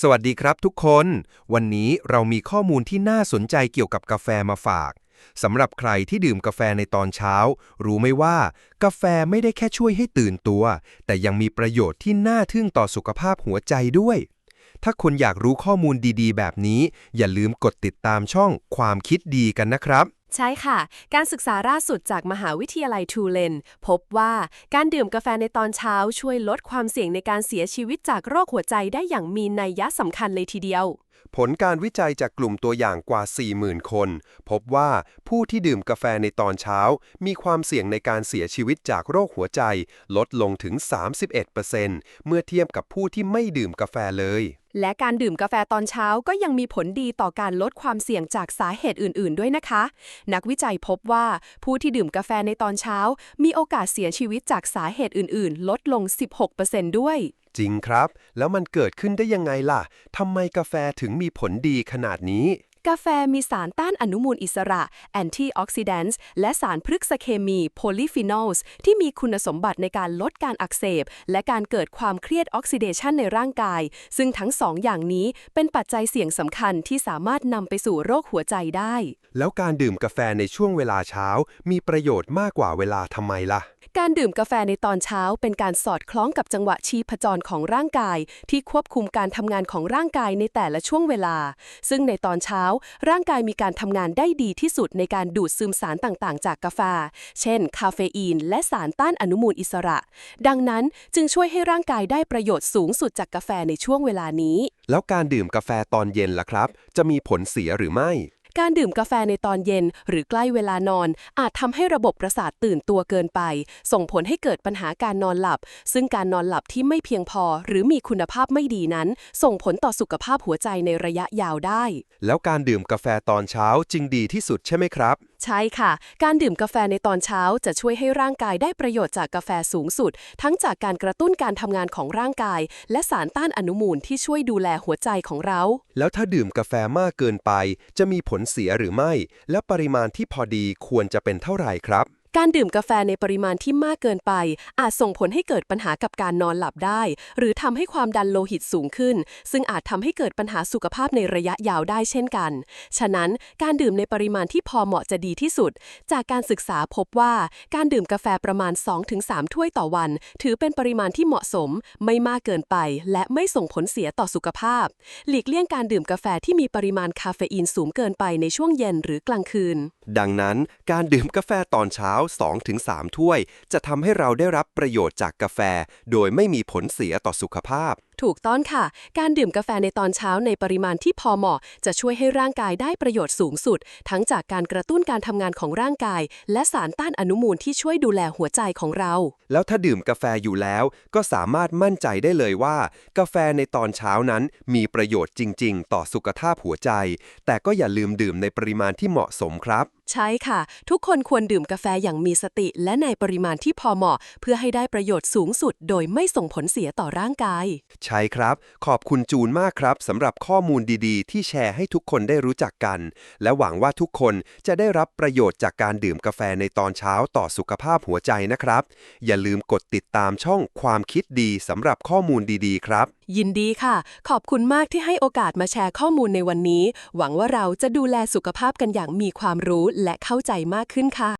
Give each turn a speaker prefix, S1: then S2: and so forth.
S1: สวัสดีครับทุกคน วันนี้เรามีข้อมูลที่น่าสนใจเกี่ยวกับกาแฟมาฝากสำหรับใครที่ดื่มกาแฟในตอนเช้า รู้ไหมว่า กาแฟไม่ได้แค่ช่วยให้ตื่นตัว แต่ยังมีประโยชน์ที่น่าทึ่งต่อสุขภาพหัวใจด้วย ถ้าคุณอยากรู้ข้อมูลดีๆ แบบนี้ อย่าลืมกดติดตามช่องความคิดดีกันนะครับ
S2: ใช่ค่ะ การศึกษาล่าสุดจากมหาวิทยาลัยทูเลน พบว่าการดื่มกาแฟในตอนเช้าช่วยลดความเสี่ยงในการเสียชีวิตจากโรคหัวใจได้อย่างมีนัยยะสำคัญเลยทีเดียว
S1: ผลการวิจัยจากกลุ่มตัวอย่างกว่า 40,000 คน พบว่าผู้ที่ดื่มกาแฟในตอนเช้า มีความเสี่ยงในการเสียชีวิตจากโรคหัวใจ ลดลงถึง 31%เมื่อเทียบกับผู้ที่ไม่ดื่มกาแฟเลย
S2: และการดื่มกาแฟตอนเช้าก็ยังมีผลดีต่อการลดความเสี่ยงจากสาเหตุอื่น ๆ ด้วยนะคะ นักวิจัยพบว่าผู้ที่ดื่มกาแฟในตอนเช้า มีโอกาสเสียชีวิตจากสาเหตุอื่น ๆ ลดลง 16%ด้วย
S1: จริงครับ แล้วมันเกิดขึ้นได้ยังไงล่ะทำไมกาแฟถึงมีผลดีขนาดนี้
S2: กาแฟมีสารต้านอนุมูลอิสระ แอนตี้ออกซิแดนต์และสารพฤกษเคมีโพลีฟีนอลส์ที่มีคุณสมบัติในการลดการอักเสบ และการเกิดความเครียดออกซิเดชันในร่างกาย ซึ่งทั้งสองอย่างนี้เป็นปัจจัยเสี่ยงสำคัญที่สามารถนำไปสู่โรคหัวใจได้
S1: แล้วการดื่มกาแฟในช่วงเวลาเช้า มีประโยชน์มากกว่าเวลาทำไมล่ะ
S2: การดื่มกาแฟในตอนเช้าเป็นการสอดคล้องกับจังหวะชีพจรของร่างกาย ที่ควบคุมการทำงานของร่างกายในแต่ละช่วงเวลา ซึ่งในตอนเช้า ร่างกายมีการทำงานได้ดีที่สุดในการดูดซึมสารต่างๆ จากกาแฟ เช่น คาเฟอีน และสารต้านอนุมูลอิสระ ดังนั้นจึงช่วยให้ร่างกายได้ประโยชน์สูงสุดจากกาแฟในช่วงเวลานี้
S1: แล้วการดื่มกาแฟตอนเย็นล่ะครับ จะมีผลเสียหรือไม่
S2: การดื่มกาแฟในตอนเย็น หรือใกล้เวลานอน อาจทำให้ระบบประสาทตื่นตัวเกินไป ส่งผลให้เกิดปัญหาการนอนหลับ ซึ่งการนอนหลับที่ไม่เพียงพอ หรือมีคุณภาพไม่ดีนั้น ส่งผลต่อสุขภาพหัวใจในระยะยาวได้
S1: แล้วการดื่มกาแฟตอนเช้าจริงดีที่สุดใช่ไหมครับ
S2: ใช่ค่ะ การดื่มกาแฟในตอนเช้าจะช่วยให้ร่างกายได้ประโยชน์จากกาแฟสูงสุด ทั้งจากการกระตุ้นการทำงานของร่างกาย และสารต้านอนุมูลที่ช่วยดูแลหัวใจของเรา
S1: แล้วถ้าดื่มกาแฟมากเกินไป จะมีผลเสียหรือไม่ และปริมาณที่พอดีควรจะเป็นเท่าไหร่ครับ
S2: การดื่มกาแฟในปริมาณที่มากเกินไป อาจส่งผลให้เกิดปัญหากับการนอนหลับได้ หรือทำให้ความดันโลหิตสูงขึ้น ซึ่งอาจทำให้เกิดปัญหาสุขภาพในระยะยาวได้เช่นกัน ฉะนั้นการดื่มในปริมาณที่พอเหมาะจะดีที่สุด จากการศึกษาพบว่าการดื่มกาแฟประมาณ 2-3 ถ้วยต่อวัน ถือเป็นปริมาณที่เหมาะสม ไม่มากเกินไป และไม่ส่งผลเสียต่อสุขภาพ หลีกเลี่ยงการดื่มกาแฟที่มีปริมาณคาเฟอีนสูงเกินไปในช่วงเย็นหรือกลางคืน
S1: ดังนั้นการดื่มกาแฟตอนเช้า2-3 ถ้วย จะทำให้เราได้รับประโยชน์จากกาแฟ โดยไม่มีผลเสียต่อสุขภาพ
S2: ถูกต้องค่ะ การดื่มกาแฟในตอนเช้าในปริมาณที่พอเหมาะ จะช่วยให้ร่างกายได้ประโยชน์สูงสุด ทั้งจากการกระตุ้นการทำงานของร่างกาย และสารต้านอนุมูลที่ช่วยดูแลหัวใจของเรา
S1: แล้วถ้าดื่มกาแฟอยู่แล้ว ก็สามารถมั่นใจได้เลยว่า กาแฟในตอนเช้านั้นมีประโยชน์จริง ๆ ต่อสุขภาพหัวใจ แต่ก็อย่าลืมดื่มในปริมาณที่เหมาะสมครับ
S2: ใช่ค่ะ ทุกคนควรดื่มกาแฟอย่างมีสติ และในปริมาณที่พอเหมาะ เพื่อให้ได้ประโยชน์สูงสุด โดยไม่ส่งผลเสียต่อร่างกาย
S1: ใช่ครับ ขอบคุณจูนมากครับสำหรับข้อมูลดีๆ ที่แชร์ให้ทุกคนได้รู้จักกัน และหวังว่าทุกคนจะได้รับประโยชน์จากการดื่มกาแฟในตอนเช้าต่อสุขภาพหัวใจนะครับ อย่าลืมกดติดตามช่องความคิดดีสำหรับข้อมูลดีๆ ครับ
S2: ยินดีค่ะ ขอบคุณมากที่ให้โอกาสมาแชร์ข้อมูลในวันนี้ หวังว่าเราจะดูแลสุขภาพกันอย่างมีความรู้และเข้าใจมากขึ้นค่ะ